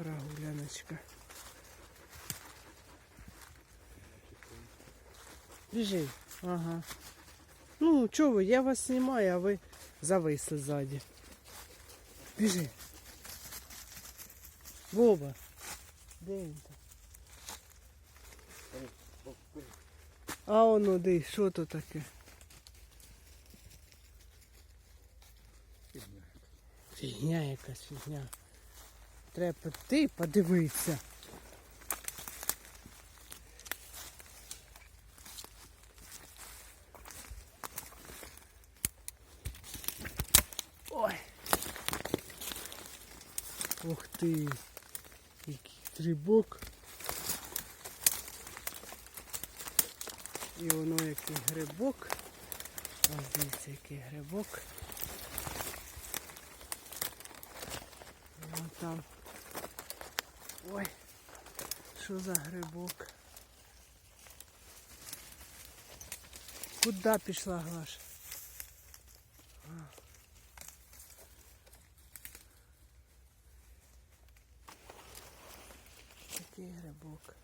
прогуляночка. Біжи. Ага. Ну, чого ви, я вас знімаю, а ви зависли ззаді. Біжи. Боба. Де він там? А воно де, що то таке? Фігня якась фігня. Треба піти подивитися. Ой. Ух ти. Який грибок. І воно який грибок. Ось дивіться, який грибок. Вон там. Ой, що за грибок? Куда пішла Глаш? Такий грибок.